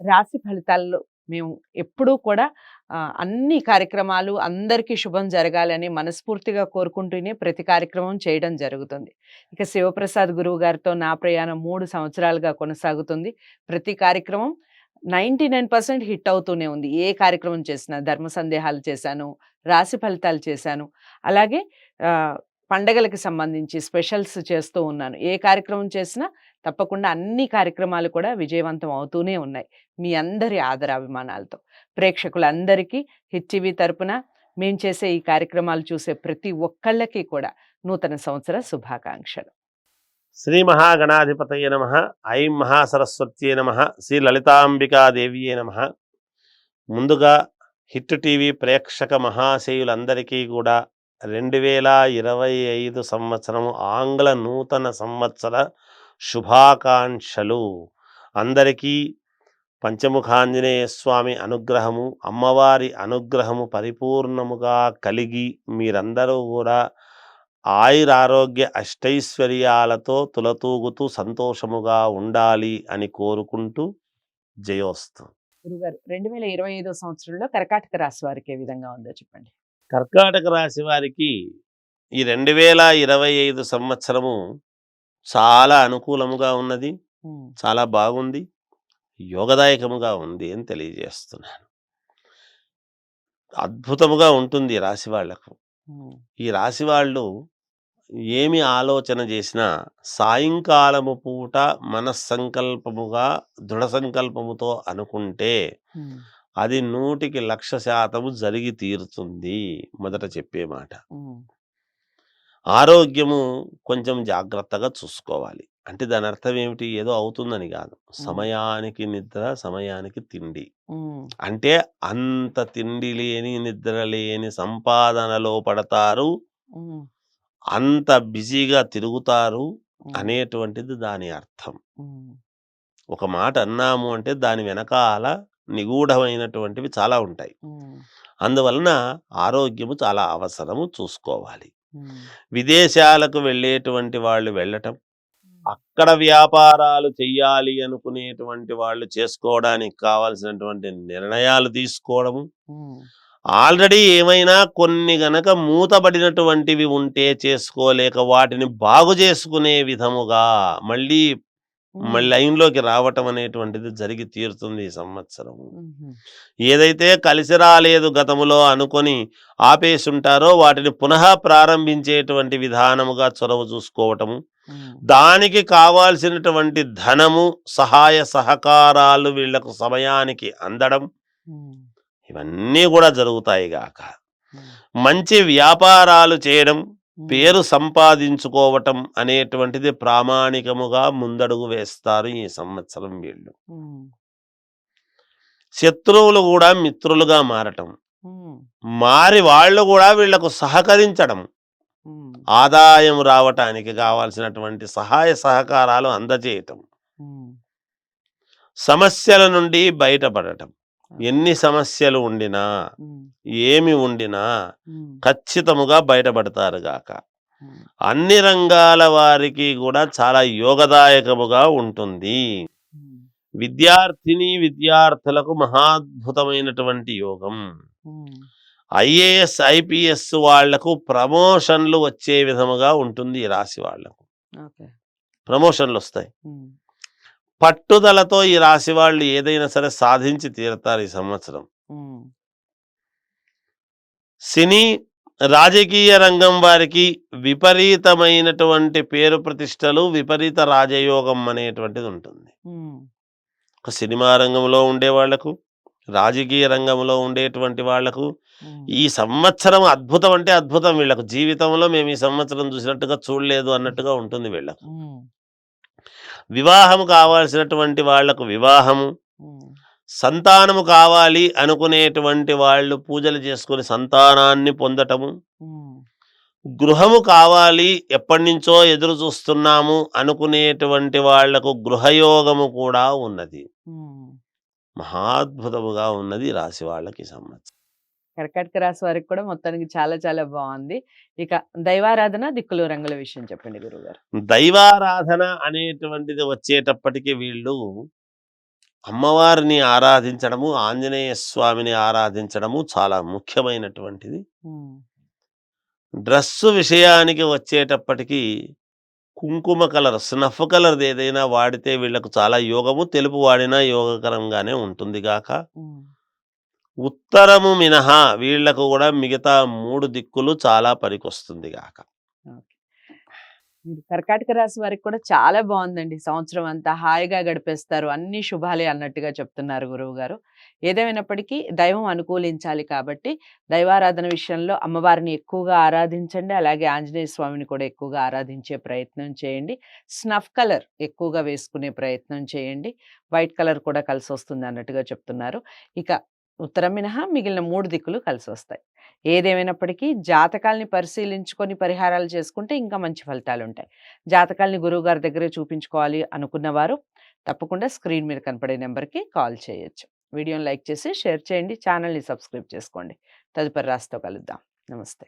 రాశి ఫలితాల్లో మేము ఎప్పుడూ కూడా అన్ని కార్యక్రమాలు అందరికీ శుభం జరగాలని మనస్ఫూర్తిగా కోరుకుంటూనే ప్రతి కార్యక్రమం చేయడం జరుగుతుంది. ఇక శివప్రసాద్ గురువు గారితో నా ప్రయాణం మూడు సంవత్సరాలుగా కొనసాగుతుంది. ప్రతి కార్యక్రమం నైంటీ నైన్ పర్సెంట్ హిట్ అవుతూనే ఉంది. ఏ కార్యక్రమం చేసినా ధర్మ సందేహాలు చేశాను రాశి ఫలితాలు చేశాను అలాగే పండగలకు సంబంధించి స్పెషల్స్ చేస్తూ ఉన్నాను. ఏ కార్యక్రమం చేసినా తప్పకుండా అన్ని కార్యక్రమాలు కూడా విజయవంతం అవుతూనే ఉన్నాయి. మీ అందరి ఆదరాభిమానాలతో. ప్రేక్షకులందరికీ హిట్ టీవీ తరపున మేము చేసే ఈ కార్యక్రమాలు చూసే ప్రతి ఒక్కళ్ళకి కూడా నూతన సంవత్సర శుభాకాంక్షలు. శ్రీ మహాగణాధిపతయ నమ. ఐం మహాసరస్వత్యే నమ. శ్రీ లలితాంబికాదేవియే నమ. ముందుగా హిట్ టీవీ ప్రేక్షక మహాశయులందరికీ కూడా రెండు వేల ఇరవై ఐదు సంవత్సరం ఆంగ్ల నూతన సంవత్సర శుభాకాంక్షలు. అందరికీ పంచముఖాంజనేయ స్వామి అనుగ్రహము అమ్మవారి అనుగ్రహము పరిపూర్ణముగా కలిగి మీరందరూ కూడా ఆయురారోగ్య అష్టైశ్వర్యాలతో తులతూగుతూ సంతోషముగా ఉండాలి అని కోరుకుంటూ జయోస్తు. గురుగారు రెండు వేల ఇరవై ఐదో సంవత్సరంలో కర్కాటక రాశి వారికి ఏ విధంగా ఉందో చెప్పండి. కర్కాటక రాశి వారికి ఈ రెండు వేల ఇరవై ఐదు సంవత్సరము చాలా అనుకూలముగా ఉన్నది. చాలా బాగుంది. యోగదాయకముగా ఉంది అని తెలియజేస్తున్నాను. అద్భుతముగా ఉంటుంది రాశి వాళ్ళకు ఈ రాశి వాళ్ళు ఏమి ఆలోచన చేసినా సాయంకాలము పూట మనస్సంకల్పముగా దృఢ సంకల్పముతో అనుకుంటే అది నూటికి లక్ష శాతము జరిగి తీరుతుంది మొదట చెప్పే మాట. ఆరోగ్యము కొంచెం జాగ్రత్తగా చూసుకోవాలి. అంటే దాని అర్థం ఏమిటి? ఏదో అవుతుందని కాదు. సమయానికి నిద్ర సమయానికి తిండి. అంటే అంత తిండి లేని నిద్ర లేని సంపాదనలో పడతారు. అంత బిజీగా తిరుగుతారు అనేటువంటిది దాని అర్థం. ఒక మాట అన్నాము అంటే దాని వెనకాల నిగూఢమైనటువంటివి చాలా ఉంటాయి. అందువలన ఆరోగ్యము చాలా అవసరము చూసుకోవాలి. విదేశాలకు వెళ్ళేటువంటి వాళ్ళు వెళ్ళటం అక్కడ వ్యాపారాలు చెయ్యాలి అనుకునేటువంటి వాళ్ళు చేసుకోవడానికి కావాల్సినటువంటి నిర్ణయాలు తీసుకోవడము. ఆల్రెడీ ఏమైనా కొన్ని గనక మూతబడినటువంటివి ఉంటే చేసుకోలేక వాటిని బాగు చేసుకునే విధముగా మళ్ళీ మళ్ళీ లైన్లోకి రావటం అనేటువంటిది జరిగి తీరుతుంది ఈ సంవత్సరం. ఏదైతే కలిసి రాలేదు గతములో అనుకొని ఆపేసుంటారో వాటిని పునః ప్రారంభించేటువంటి విధానముగా చొరవ చూసుకోవటము దానికి కావాల్సినటువంటి ధనము సహాయ సహకారాలు వీళ్ళకు సమయానికి అందడం ఇవన్నీ కూడా జరుగుతాయి గాక. ఉమ్, మంచి వ్యాపారాలు చేయడం పేరు సంపాదించుకోవటం అనేటువంటిది ప్రామాణికముగా ముందడుగు వేస్తారు ఈ సంవత్సరం వీళ్ళు. శత్రువులు కూడా మిత్రులుగా మారటం. మారి వాళ్ళు కూడా వీళ్ళకు సహకరించడం. ఆదాయం రావటానికి కావాల్సినటువంటి సహాయ సహకారాలు అందజేయటం. సమస్యల నుండి బయటపడటం. ఎన్ని సమస్యలు ఉండినా ఏమి ఉండినా ఖచ్చితముగా బయటపడతారు గాక. అన్ని రంగాల వారికి కూడా చాలా యోగదాయకముగా ఉంటుంది. విద్యార్థిని విద్యార్థులకు మహాద్భుతమైనటువంటి యోగం. ఐఏఎస్ ఐపీఎస్ వాళ్ళకు ప్రమోషన్లు వచ్చే విధముగా ఉంటుంది ఈ రాశి వాళ్ళకు. ప్రమోషన్లు వస్తాయి పట్టుదలతో ఈ రాశి వాళ్ళు ఏదైనా సరే సాధించి తీరుతారు ఈ సంవత్సరం. సినీ రాజకీయ రంగం వారికి విపరీతమైనటువంటి పేరు ప్రతిష్టలు విపరీత రాజయోగం అనేటువంటిది ఉంటుంది. ఒక సినిమా రంగంలో ఉండే వాళ్ళకు రాజకీయ రంగంలో ఉండేటువంటి వాళ్ళకు ఈ సంవత్సరం అద్భుతం అంటే అద్భుతం. వీళ్ళకు జీవితంలో మేము ఈ సంవత్సరం చూసినట్టుగా చూడలేదు అన్నట్టుగా ఉంటుంది వీళ్ళకు వివాహము కావాల్సినటువంటి వాళ్ళకు వివాహము సంతానము కావాలి అనుకునేటువంటి వాళ్ళు పూజలు చేసుకుని సంతానాన్ని పొందటము గృహము కావాలి ఎప్పటి నుంచో ఎదురు చూస్తున్నాము అనుకునేటువంటి వాళ్ళకు గృహయోగము కూడా ఉన్నది. మహాద్భుతముగా ఉన్నది రాశి వాళ్ళకి సంవత్సరం కర్కాటక రాశి వారికి కూడా మొత్తానికి చాలా చాలా బాగుంది ఇక దైవారాధన దిక్కులు రంగుల విషయం చెప్పండి గురుగారు దైవారాధన అనేటువంటిది వచ్చేటప్పటికి వీళ్ళు అమ్మవారిని ఆరాధించడము, ఆంజనేయ స్వామిని ఆరాధించడము చాలా ముఖ్యమైనటువంటిది. డ్రెస్సు విషయానికి వచ్చేటప్పటికి కుంకుమ కలర్, స్నఫ్ కలర్‌ది ఏదైనా వాడితే వీళ్ళకు చాలా యోగము. తెలుపు వాడినా యోగకరంగానే ఉంటుంది గాక. ఉత్తరము మినహా వీళ్ళకు కూడా మిగతా మూడు దిక్కులు చాలా పనికొస్తుంది గాక. కర్కాటక రాశి వారికి కూడా చాలా బాగుందండి సంవత్సరం అంతా హాయిగా గడిపేస్తారు. అన్నీ శుభాలే అన్నట్టుగా చెప్తున్నారు గురువు గారు ఏదేమైనప్పటికీ దైవం అనుకూలించాలి కాబట్టి దైవారాధన విషయంలో అమ్మవారిని ఎక్కువగా ఆరాధించండి. అలాగే ఆంజనేయ స్వామిని కూడా ఎక్కువగా ఆరాధించే ప్రయత్నం చేయండి. స్నఫ్ కలర్ ఎక్కువగా వేసుకునే ప్రయత్నం చేయండి. వైట్ కలర్ కూడా కలిసి వస్తుంది అన్నట్టుగా చెప్తున్నారు. ఇక ఉత్తరం మినహా మిగిలిన మూడు దిక్కులు కలిసి వస్తాయి ఏదేమైనప్పటికీ జాతకాల్ని పరిశీలించుకొని పరిహారాలు చేసుకుంటే ఇంకా మంచి ఫలితాలు ఉంటాయి జాతకాల్ని గురువుగారి దగ్గరే చూపించుకోవాలి అనుకున్నవారు తప్పకుండా స్క్రీన్ మీద కనపడే నెంబర్కి కాల్ చేయొచ్చు. వీడియోని లైక్ చేసి షేర్ చేయండి. ఛానల్‌ని సబ్స్క్రైబ్ చేసుకోండి. తదుపరి రాస్తో కలుద్దాం. నమస్తే.